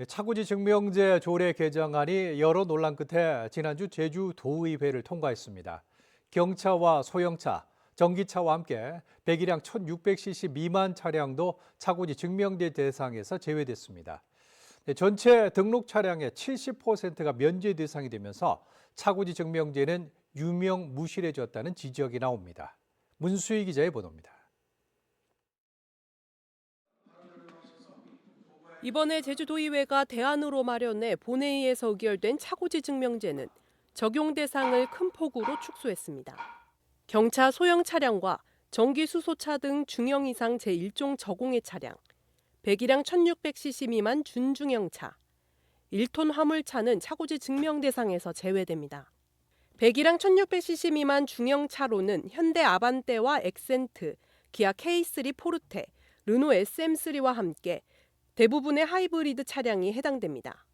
네, 차고지 증명제 조례 개정안이 여러 논란 끝에 지난주 제주도의회를 통과했습니다. 경차와 소형차, 전기차와 함께 배기량 1600cc 미만 차량도 차고지 증명제 대상에서 제외됐습니다. 네, 전체 등록 차량의 70%가 면제 대상이 되면서 차고지 증명제는 유명 무실해졌다는 지적이 나옵니다. 문수희 기자의 보도입니다. 이번에 제주도의회가 대안으로 마련해 본회의에서 의결된 차고지 증명제는 적용 대상을 큰 폭으로 축소했습니다. 경차 소형 차량과 전기 수소차 등 중형 이상 제1종 저공해 차량, 배기량 1600cc 미만 준중형 차, 1톤 화물차는 차고지 증명 대상에서 제외됩니다. 배기량 1600cc 미만 중형 차로는 현대 아반떼와 엑센트, 기아 K3 포르테, 르노 SM3와 함께 대부분의 하이브리드 차량이 해당됩니다.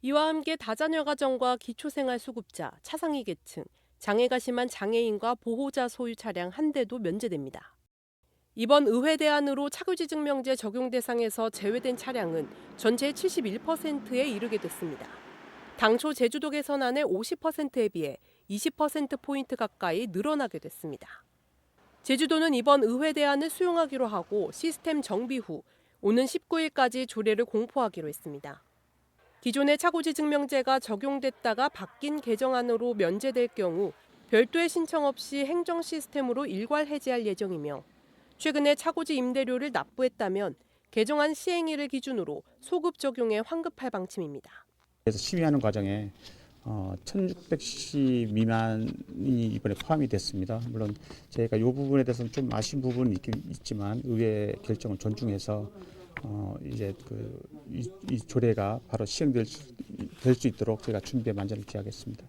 이와 함께 다자녀 가정과 기초생활수급자, 차상위 계층, 장애가 심한 장애인과 보호자 소유 차량 한 대도 면제됩니다. 이번 의회 대안으로 차교지 증명제 적용 대상에서 제외된 차량은 전체의 71%에 이르게 됐습니다. 당초 제주도 개선안의 50%에 비해 20%포인트 가까이 늘어나게 됐습니다. 제주도는 이번 의회 대안을 수용하기로 하고 시스템 정비 후 오는 19일까지 조례를 공포하기로 했습니다. 기존의 차고지 증명제가 적용됐다가 바뀐 개정안으로 면제될 경우 별도의 신청 없이 행정 시스템으로 일괄 해지할 예정이며 최근에 차고지 임대료를 납부했다면 개정안 시행일을 기준으로 소급 적용에 환급할 방침입니다. 그래서 심의하는 과정에 어, 1600cc 미만이 이번에 포함이 됐습니다. 물론 저희가 이 부분에 대해서는 좀 아쉬운 부분이 있긴 있지만 의회 결정을 존중해서 어, 이제 그 이, 이 조례가 바로 시행될 수, 될수 있도록 저희가 준비에 만전을 기하겠습니다.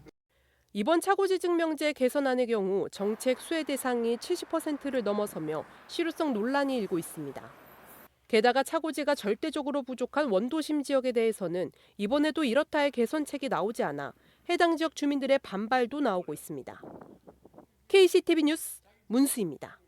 이번 차고지 증명제 개선안의 경우 정책 수혜 대상이 70%를 넘어서며 실효성 논란이 일고 있습니다. 게다가 차고지가 절대적으로 부족한 원도심 지역에 대해서는 이번에도 이렇다의 개선책이 나오지 않아 해당 지역 주민들의 반발도 나오고 있습니다. KCTV 뉴스 문수입니다.